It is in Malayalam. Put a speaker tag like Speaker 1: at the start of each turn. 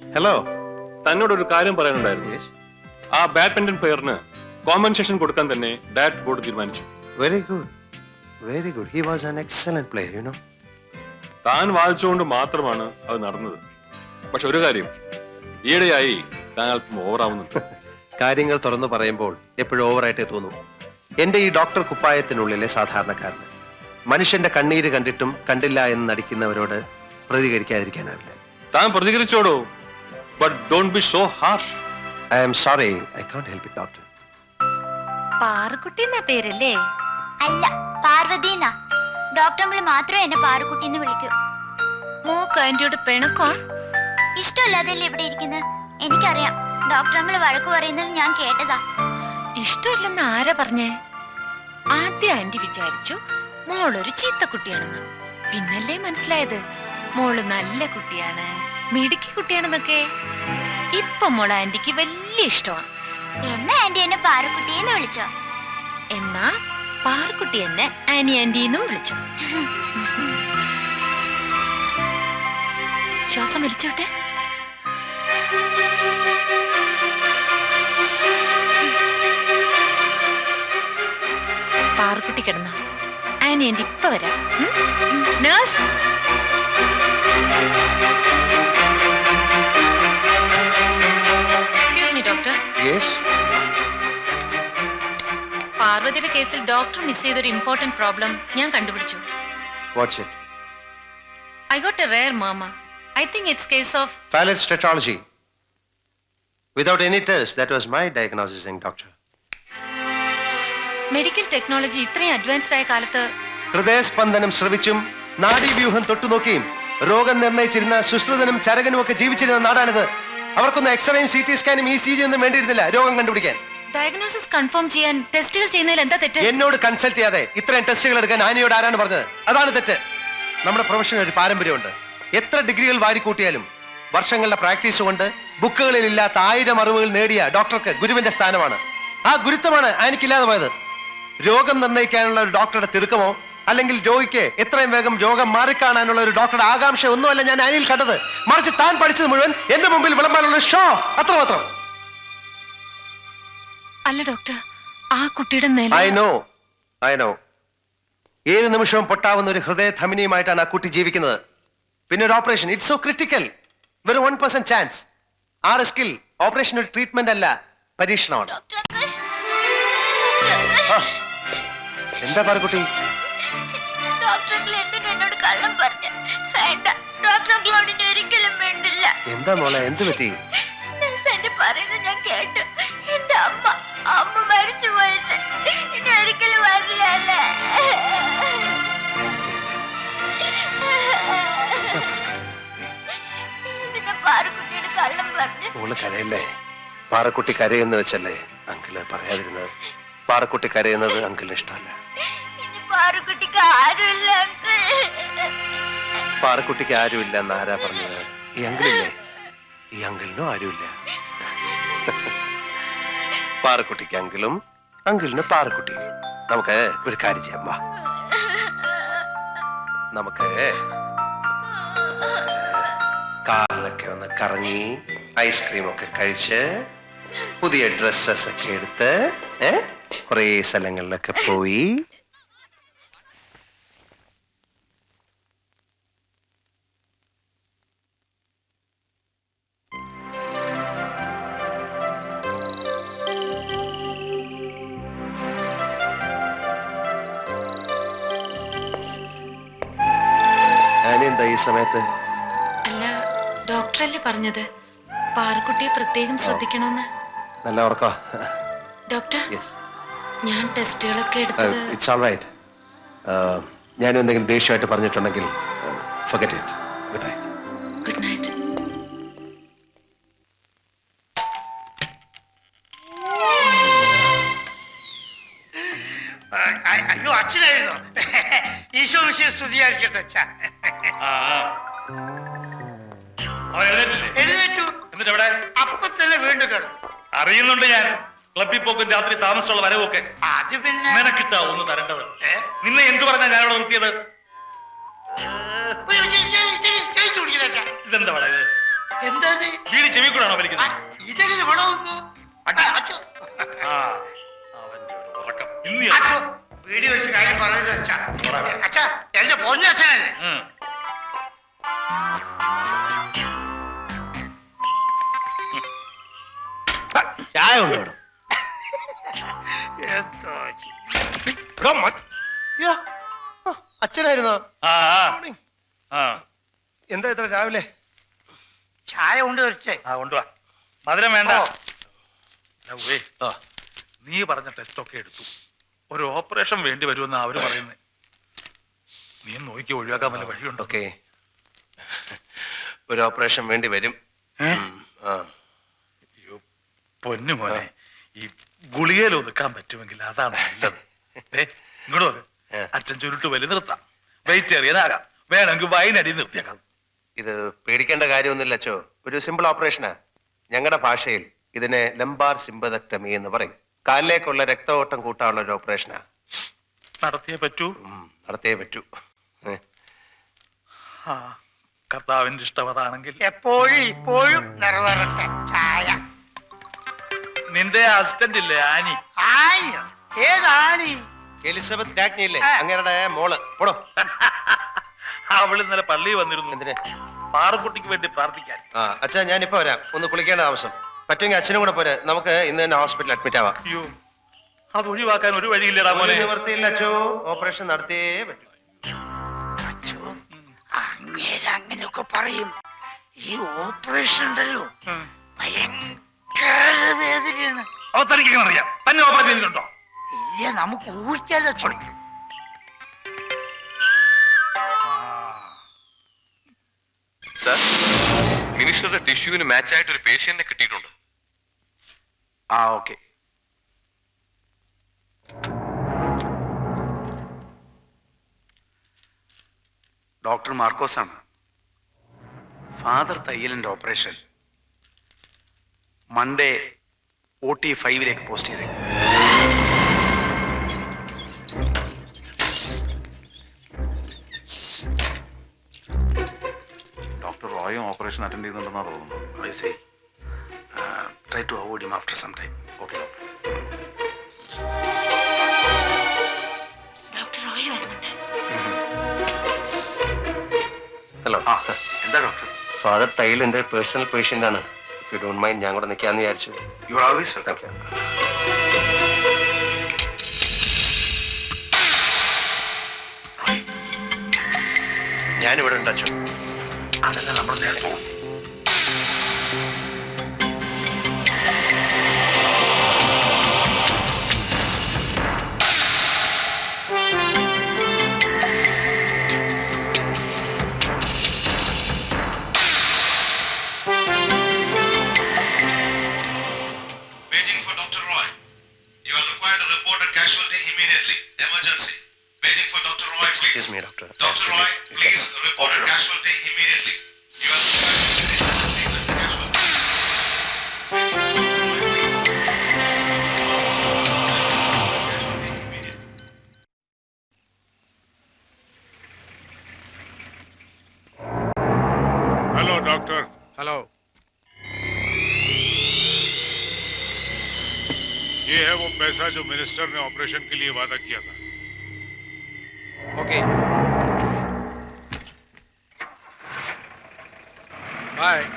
Speaker 1: ഹലോ
Speaker 2: തന്നോട് ഒരു കാര്യം പറയാനുണ്ടായിരുന്നു. ആ ബാഡ്മിന്റൺ പ്ലെയറിന് കോമ്പൻസേഷൻ കൊടുക്കാൻ തന്നെ ഡയറക്ട് ബോർഡ് തീരുമാനിച്ചു.
Speaker 1: Very good very good he was an excellent player you know
Speaker 2: താൻ വാദിച്ചുകൊണ്ട് മാത്രമാണ് അത് നടന്നത്. പക്ഷെ ഒരു കാര്യം ഈയിടെയായി താൻ അല്പം ഓവറാവുന്നുണ്ട്
Speaker 1: കാര്യങ്ങൾ തുറന്നു പറയുമ്പോൾ എപ്പോഴും ഓവറായിട്ടേ തോന്നുന്നു എന്റെ ഈ ഡോക്ടർ കുപ്പായത്തിനുള്ളിലെ സാധാരണക്കാരന് മനുഷ്യന്റെ കണ്ണീര് കണ്ടിട്ടും കണ്ടില്ല എന്ന് നടിക്കുന്നവരോട് പ്രതികരിക്കാതിരിക്കാനാവില്ല.
Speaker 2: താൻ പ്രതികരിച്ചോടോ? But don't be so harsh
Speaker 1: I am sorry I can't help it doctor
Speaker 3: Parukkutty എന്നാ പേരല്ലേ?
Speaker 4: അല്ല പാർവതി എന്നാ ഡോക്ടറിൽ മാത്രമേ എന്നെ പാറുക്കുട്ടി എന്ന് വിളിക്കൂ.
Speaker 3: മൂക്ക് ആന്റിയോട് പിണക്കോ?
Speaker 4: ഇഷ്ടമല്ലാതല്ലേ ഇവിടെ ഇരിക്കുന്നത് എനിക്കറിയാം. ഡോക്ടറങ്ങൾ വഴക്ക് പറയുന്നത് ഞാൻ കേട്ടതാ.
Speaker 3: ഇഷ്ടമില്ലെന്ന് ആരാ പറഞ്ഞേ? ആദ്യം ആന്റി വിചാരിച്ചു മോളൊരു ചീത്ത കുട്ടിയാണെന്ന്. പിന്നല്ലേ മനസ്സിലായത്? മോൾ നല്ല കുട്ടിയാണ്. മിടുക്കി കുട്ടിയാണെന്നൊക്കെ. ഇപ്പൊ മോൾ ആന്റിക്ക് വലിയ ഇഷ്ടമാണ്.
Speaker 4: എന്നാ ആന്റി എന്നെ പാറക്കുട്ടി എന്ന് വിളിച്ചോ?
Speaker 3: എന്നാ പാറക്കുട്ടി എന്നെ ആനി ആന്റി എന്നും വിളിച്ചു. ശ്വാസം വലിച്ചോട്ടെ. പാറക്കുട്ടി കിടന്ന. ആനി ആന്റി ഇപ്പൊ വരാം. നേഴ്സ് പാർവതിയുടെ കേസിൽ ഡോക്ടർ മിസ് ചെയ്തൊരു ഇമ്പോർട്ടന്റ് പ്രോബ്ലം ഞാൻ കണ്ടുപിടിച്ചു.
Speaker 1: What's it
Speaker 3: I got a rare mama I think it's case of
Speaker 1: Phallic tetralogy. Without any test, that was my diagnosis, doctor
Speaker 3: medical technology ഇത്രയും അഡ്വാൻസ്ഡ് ആയ കാലത്ത്
Speaker 1: ഹൃദയസ്പന്ദനം ശ്രവിച്ചും നാഡീവ്യൂഹം തൊട്ടുനോക്കിയും രോഗം നിർണയിച്ചിരുന്ന സുശ്രുതനും ചരകനും ഒക്കെ ജീവിച്ചിരുന്ന നാടാണിത്. അവർക്കൊന്നും എക്സ്റേയും സി ടി സ്കാനും ഇ സി ജി ഒന്നും വേണ്ടിയിരുന്നില്ല രോഗം കണ്ടുപിടിക്കാൻ.
Speaker 3: ഡയഗ്നോസിസ് കൺഫേം ചെയ്യാൻ ടെസ്റ്റുകൾ ചെയ്യുന്നതിൽ എന്താ തെറ്റ്?
Speaker 1: എന്നോട് കൺസൾട്ട് ചെയ്യാതെ ഇത്രയും ടെസ്റ്റുകൾ എടുക്കാൻ ആനിയോട് ആരാണ് പറഞ്ഞത്? അതാണ് തെറ്റ്. നമ്മുടെ പ്രൊഫഷന് ഒരു പാരമ്പര്യമുണ്ട്. എത്ര ഡിഗ്രികൾ വാരിക്കൂട്ടിയാലും വർഷങ്ങളുടെ പ്രാക്ടീസ് കൊണ്ട് ബുക്കുകളിൽ ഇല്ലാത്ത ആയിരം അറിവുകൾ നേടിയ ഡോക്ടർക്ക് ഗുരുവിന്റെ സ്ഥാനമാണ്. ആ ഗുരുത്വമാണ് ആനിക്കില്ലാതെ പോയത്. രോഗം നിർണയിക്കാനുള്ള ഒരു ഡോക്ടറുടെ തിടുക്കമോ അല്ലെങ്കിൽ രോഗിക്ക് എത്രയും വേഗം രോഗം മാറിക്കാണാനുള്ള ഒരു ഡോക്ടറുടെ ആകാംക്ഷ ഒന്നുമല്ല ഞാൻ ആനിയിൽ കണ്ടത്. മറിച്ച് താൻ പഠിച്ചത് മുഴുവൻ എന്റെ മുമ്പിൽ വിളമ്പാനുള്ള ഷോ അത്രമാത്രം.
Speaker 3: അല്ല ഡോക്ടർ. ആ കുട്ടിയുടെ നില
Speaker 1: ഐ നോ ഐ നോ ഏത് നിമിഷവും പൊട്ടാവുന്ന ഒരു ഹൃദയ ധമനിയുമായിട്ടാണ് ആ കുട്ടി ജീവിക്കുന്നത്. പിന്നെ ഒരു ഓപ്പറേഷൻ ഇറ്റ്സ് സോ ക്രിട്ടിക്കൽ വെറും വൺ പെർസെന്റ് ചാൻസ് ആ റിസ്കിൽ ഓപ്പറേഷൻ ഒരു ട്രീറ്റ്മെന്റ് അല്ല പരീക്ഷണമാണ്. എന്താ പാറക്കുട്ടി എന്താ മോളെ? എന്ത് പറ്റി?
Speaker 4: പറയുന്നത് ഞാൻ കേട്ടു. എന്റെ അമ്മ അമ്മ മരിച്ചു പോയത്. ഇനി ഒരിക്കലും വരില്ല ഇതിന്റെ പാറക്കുട്ടിയുടെ കള്ളം പറഞ്ഞ്
Speaker 1: മോൾ കരയല്ലേ? പാറക്കുട്ടി കരയെന്ന് വെച്ചല്ലേ അങ്കിൾ പറയാതിരുന്നത്? പാറക്കുട്ടി കരയുന്നത് അങ്കിളിന് ഇഷ്ടമല്ല.
Speaker 4: ഇനി പാറക്കുട്ടിക്ക് ആരുമില്ല അങ്കിൾ.
Speaker 1: പാറക്കുട്ടിക്ക് ആരുമില്ല എന്ന് ആരാ പറഞ്ഞത്? ഈ അങ്കിളില്ലേ? ഈ അങ്കിളിനും ആരുമില്ല? പാറക്കുട്ടിക്ക് അങ്കിളും അങ്കിളിന് പാറക്കുട്ടി. നമുക്ക് ഒരു കാര്യം ചെയ്യാം വാ. നമുക്ക് കാറിലൊക്കെ ഒന്ന് കറങ്ങി ഐസ്ക്രീം ഒക്കെ കഴിച്ച് പുതിയ ഡ്രസ്സസ് ഒക്കെ എടുത്ത് ഏ കുറേ സ്ഥലങ്ങളിലൊക്കെ പോയി ഞാനെന്താ ഈ സമയത്ത്?
Speaker 3: അല്ല ഡോക്ടറല്ലേ പറഞ്ഞത്? പാർക്കുട്ടിയെ പ്രത്യേകം ശ്രദ്ധിക്കണമെന്ന്
Speaker 1: നല്ല ഉറക്കാ.
Speaker 3: ഡോക്ടർ
Speaker 1: യെസ്
Speaker 3: ഞാൻ ടെസ്റ്റുകളൊക്കെ എടുത്തത്
Speaker 1: ഇറ്റ്സ് ഓൾ റൈറ്റ് ഞാനും എന്തെങ്കിലും ദേഷ്യമായിട്ട് പറഞ്ഞിട്ടുണ്ടെങ്കിൽ forget it good night
Speaker 3: good night
Speaker 5: അയ്യോ അച്ഛനായിരുന്നു. ഈശോ വിഷയം സ്തുതിയായിരിക്കട്ടെ അച്ഛ. എഴുന്നേറ്റു.
Speaker 6: എന്നിട്ട് എവിടെ
Speaker 5: അപ്പൊ തന്നെ വീണ്ടും കിടന്നു.
Speaker 6: അറിയുന്നുണ്ട് ഞാൻ. ക്ലബിൽ പോക്കും രാത്രി താമസിച്ചുള്ള വരവൊക്കെ.
Speaker 5: അത് പിന്നെ
Speaker 6: നിനക്കിട്ടാ ഒന്ന് തരേണ്ടത് നിന്നെ എന്ത് പറഞ്ഞാ ഞാൻ അവിടെ നിർത്തിയത്. ഇതെന്താ ഇത്?
Speaker 5: എന്താ?
Speaker 6: വീട്
Speaker 5: ആ,
Speaker 6: വലിക്കുന്നത്?
Speaker 5: ഇതെങ്ങനെ
Speaker 6: ഉറക്കം. ഇന്ന്
Speaker 5: വീടി വെച്ച് കാര്യം പറയുന്നത് അച്ഛാ. അച്ഛാ എന്റെ പൊന്നച്ഛനല്ലേ?
Speaker 1: ചായ കൊണ്ടുവിടും അച്ഛനായിരുന്നോ?
Speaker 6: ആ ആ. ആ.
Speaker 1: എന്താ ഇത്ര രാവിലെ?
Speaker 5: ചായ
Speaker 6: ആ കൊണ്ടുവാ മധുരം വേണ്ട. നീ പറഞ്ഞ ടെസ്റ്റ് ഒക്കെ എടുത്തു. ഒരു ഓപ്പറേഷൻ വേണ്ടി വരുമെന്ന് അവർ പറയുന്നത് നീ നോക്കി ഒഴിവാക്കാൻ വല്ല വഴിയുണ്ടോ?
Speaker 1: ഒരു ഓപ്പറേഷൻ വേണ്ടി വരും. ആ.
Speaker 6: പൊന്നു മോനെ ഈ ഗുളികയിൽ ഒതുക്കാൻ പറ്റുമെങ്കിൽ അതാണ് നല്ലത്. ഇങ്ങോട്ട്. അച്ഛൻ ചുരുട്ട് വലി നിർത്താം. വെയിറ്റ് എറിയാനാകാം വേണമെങ്കിൽ വൈനടി നിർത്തിയേക്കാം.
Speaker 1: ഇത് പേടിക്കേണ്ട കാര്യമൊന്നുമില്ല അച്ഛോ. ഒരു സിമ്പിൾ ഓപ്പറേഷനാ ഞങ്ങളുടെ ഭാഷയിൽ ഇതിനെ ലംബാർ സിംബതക്ടമി എന്ന് പറയും. കാലിലേക്കുള്ള രക്തഓട്ടം കൂട്ടാനുള്ള ഒരു ഓപ്പറേഷനാ
Speaker 6: നടത്തിയേ പറ്റൂ.
Speaker 1: നടത്തിയേ പറ്റൂ.
Speaker 6: ആ കർത്താവിന്റെ ഇഷ്ടം അതാണെങ്കിൽ.
Speaker 5: എപ്പോഴും ഇപ്പോഴും നിറവേറട്ടെ. ചായ.
Speaker 6: നിന്റെ അസിസ്റ്റന്റ് ഇല്ലേ ആനി?
Speaker 5: ആനി? ഏതാണി?
Speaker 1: എലിസബത്ത് രാജ്ഞിയില്ലേ അങ്ങനെ
Speaker 5: ആ.
Speaker 1: മോൾ. പോടോ.
Speaker 6: അവൾ ഇന്നലെ പള്ളിയിൽ വന്നിരുന്നു.
Speaker 1: എന്തിന്?
Speaker 6: പാറക്കുട്ടിക്ക് വേണ്ടി പ്രാർത്ഥിക്കാൻ.
Speaker 1: ആ അച്ഛാ ഞാനിപ്പോ വരാം. ഒന്ന് കുളിക്കേണ്ട ആവശ്യം. പറ്റുമെങ്കിൽ അച്ഛനും കൂടെ പോരെ. നമുക്ക് ഇന്ന് തന്നെ ഹോസ്പിറ്റലിൽ അഡ്മിറ്റ് ആവാം.
Speaker 6: അയ്യോ അത് ഒഴിവാക്കാൻ ഒരു വഴിയില്ലടാ
Speaker 1: ഒരു
Speaker 6: മോനെ
Speaker 1: നിവൃത്തിയില്ല അച്ഛോ. ഓപ്പറേഷൻ നടത്തിയേ പറ്റൂ.
Speaker 5: അച്ഛോ അങ്ങേര് അങ്ങനെയൊക്കെ പറയും. ഈ ഓപ്പറേഷൻ ഉണ്ടല്ലോ. ഭയങ്കര വേദനയാണ്.
Speaker 6: അവ തനിക്ക് അറിയാം തന്നെ ഓപ്പറേറ്റ് ചെയ്തിട്ടുണ്ടോ?
Speaker 5: ഇല്ല നമുക്ക് ഊഹിക്കാലോ.
Speaker 7: മിനിസ്റ്ററുടെ ടിഷ്യൂവിന് മാച്ച് ആയിട്ട് ഒരു പേഷ്യന്റിനെ കിട്ടിയിട്ടുണ്ട്.
Speaker 8: ആ ഓക്കെ. ഡോക്ടർ മാർക്കോസ് ആണ് ഫാദർ തയ്യലിന്റെ ഓപ്പറേഷൻ. മൺഡേ ഒ ടി ഫൈവിലേക്ക് പോസ്റ്റ് ചെയ്തേ.
Speaker 7: ഡോക്ടർ റോയും ഓപ്പറേഷൻ അറ്റൻഡ് ചെയ്യുന്നുണ്ടെന്നാണ് തോന്നുന്നു.
Speaker 8: I see try to avoid him after some time
Speaker 7: okay doctor
Speaker 4: doctor Roy വരുന്നുണ്ട്.
Speaker 1: ഹലോ
Speaker 8: ആ എന്താ ഡോക്ടർ
Speaker 1: ഫാദർ തൈലിന്റെ പേഴ്സണൽ പേഷ്യന്റ് ആണ്. യു ഡോണ്ട് മൈൻഡ് ഞാൻ കൂടെ നിൽക്കാന്ന് വിചാരിച്ചു.
Speaker 8: യു ആർ ഓൾവേസ്
Speaker 1: യു ഞാനിവിടെ ഉണ്ട് അച്ഛൻ.
Speaker 6: അതല്ല നമ്മൾ നേരത്തെ
Speaker 1: Excuse me, doctor.
Speaker 9: Dr. Roy, please report a casualty immediately. You are a casualty.
Speaker 2: Hello doctor
Speaker 10: hello
Speaker 2: ये है वो पैसा जो मिनिस्टर ने ऑपरेशन के लिए वादा किया था
Speaker 10: Okay. Bye.